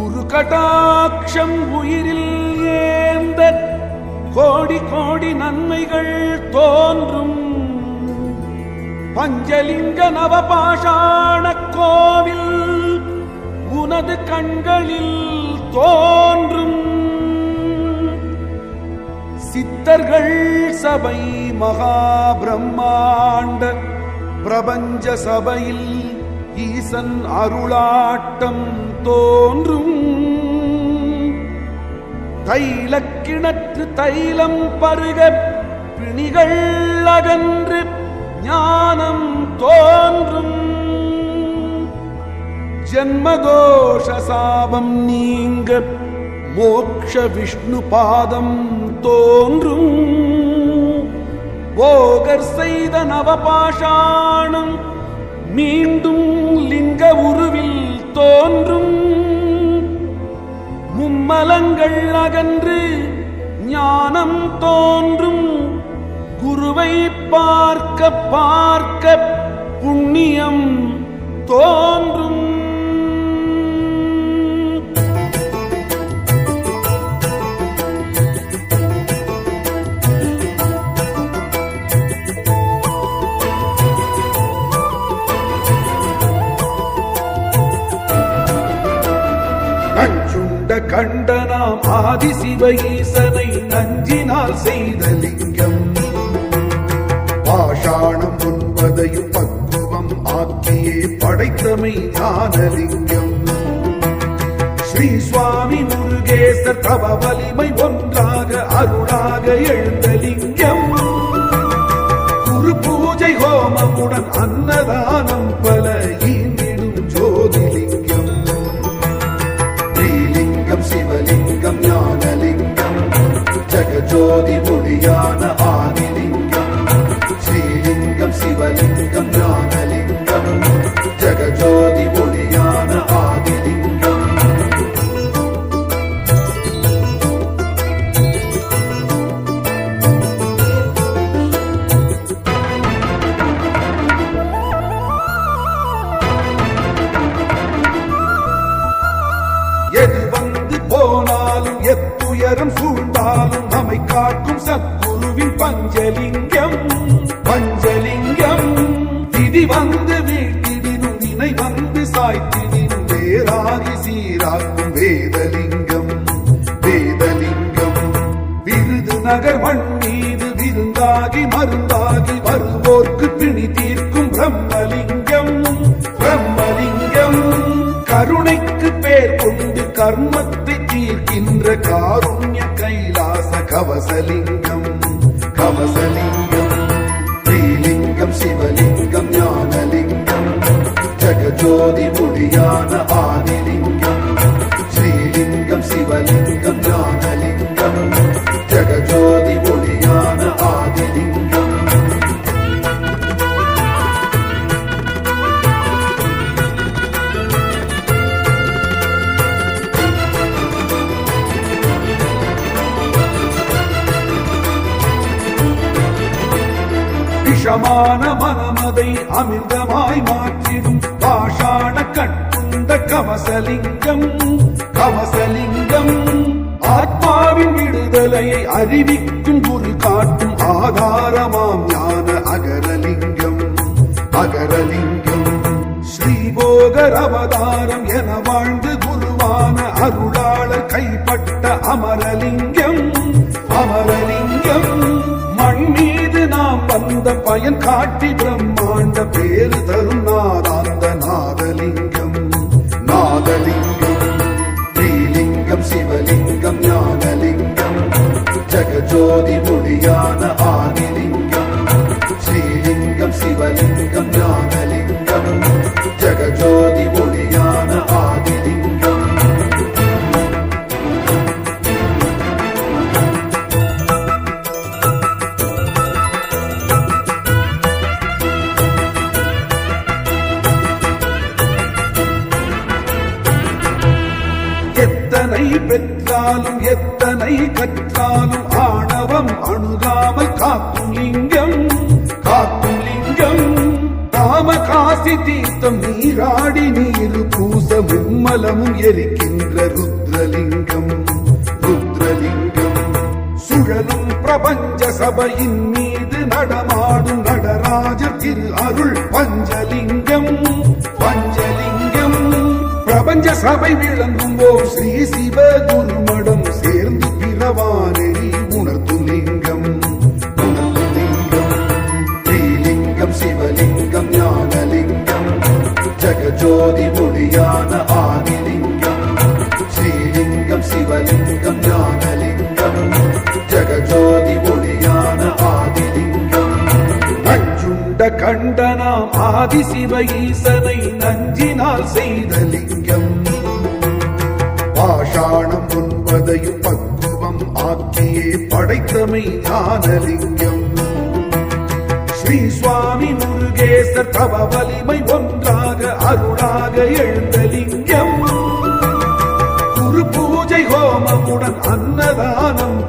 குரு கடாட்சம் உயிரில் ஏந்த கோடி கோடி நன்மைகள் தோன்றும். பஞ்சலிங்க நவபாஷாண கோவில் உனது கண்களில் தோன்றும். சித்தர்கள் சபை மகா பிரம்மாண்ட பிரபஞ்ச சபையில் ஈசன் அருளாட்டம் தோன்றும். தைலக்கிணற்று தைலம் பருக பிணிகள் அகன்று ஞானம் தோன்றும். ஜன்மதோஷ சாபம் நீங்க மோக்ஷ விஷ்ணு பாதம் தோன்றும். போகர் செய்த நவபாஷாணம் மீண்டும் லிங்க உருவில் தோன்றும். மும்மலங்கள் அகன்று ஞானம் தோன்றும். குருவை பார்க்க பார்க்க புண்ணியம் தோன்றும். கண்டனாம் ஆதிசிவ ஈசனை நஞ்சினால் செய்த லிங்கம். பாஷாணம் முன்பதையும் பக்குவம் ஆக்கியே படைத்தமை ஞானலிங்கம். ஸ்ரீ சுவாமி முருகேசர் தவ வலிமை ஒன்றாக அருளாக எழுந்த லிங்கம். குரு பூஜை ஹோமமுடன் அன்னதா ஜகஜோதி முடியான ஆதிலிங்கம். ஸ்ரீலிங்கம் சிவலிங்கம் ஞானலிங்கம் ஜகஜோதி முடியான ஆதிலிங்கம். எது வந்து போனாலும் எத்துயரம் சூழ்ந்தாலும் நம்மை காக்கும் சத்குருவின் பஞ்சலிங்கம் பஞ்சலிங்கம். திதி வந்து வீட்டிடினும் வினை வந்து சாய்த்திடினும் வேறாகி சீராக்கும் வேதலிங்கம் வேதலிங்கம். விருது நகர் மண் மீது விருந்தாகி மருந்தாகி வருவோர்க்கு பிணி தீர்க்கும் பிரம்மலிங்கம் கைலாச கவசலிங்கம் விஷமான மனமதை அமிர்தமாய் மாற்றிடும். பாஷாண கட்டுண்ட கவசலிங்கம் கவசலிங்கம். ஆத்மாவின் விடுதலையை அறிவிக்கும் குரு காட்டும் ஆதாரமாம் ஞான அகரலிங்கம். அகரலிங்கம். ஸ்ரீபோகர் அவதாரம் என வாழ்ந்து குருவான அருளாளர் கைப்பட்ட அமரலிங்கம். அமரலிங்கம். மண் இங்கு நாம் வந்த பயன் காட்டி பிரம்மாண்ட பேரு தரும் நாதாந்த நாதலிங்கம். நாதலிங்கம் ஸ்ரீலிங்கம் சிவலிங்கம் ஞானலிங்கம். ஜகஜோதி முடியான ஆதிலிங்கம். ஸ்ரீலிங்கம் சிவலிங்கம் ஞான பெற்றாலும் எத்தனை கற்றாலும் ஆணவம் அணுகாமல் காக்கும் லிங்கம் காக்கும் லிங்கம். காம காசி தீர்த்தம் நீராடி நீரு பூச மும்மலமும் எரிக்கின்ற ருத்ரலிங்கம் ருத்ரலிங்கம். சுழலும் பிரபஞ்ச சபையின் மீது நடமாடும் நடராஜர் திரு அருள் பஞ்ச பிரபஞ்ச சபை விளங்கும் ஓர் ஸ்ரீ சிவ குருமடம் சேர்ந்து பிறவானெறி உணர்த்து லிங்கம். ஸ்ரீலிங்கம் சிவலிங்கம் ஞானலிங்கம். ஜகஜோதி மொழியான நாம் ஆதிசிவ ஈசனை நஞ்சினால் செய்த லிங்கம். பாஷாணம் ஒன்பதையும் பக்குவம் ஆக்கியே படைத்தமை ஞானலிங்கம். ஸ்ரீ சுவாமி முருகேசர் தவ வலிமை ஒன்றாக அருளாக எழுந்த லிங்கம். குரு பூஜை ஹோமமுடன் அன்னதானம்